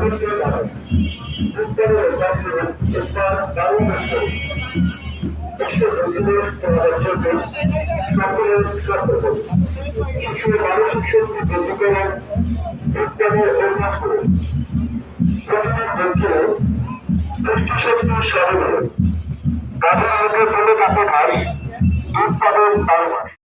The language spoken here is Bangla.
বৃদ্ধি করে বিজ্ঞানের অভ্যাস করে প্রতিদিন দেখলে পুষ্টি শক্তি স্মরণে গাভীর মুখে কাছে ঘাস দুধ পাবেন বারো মাস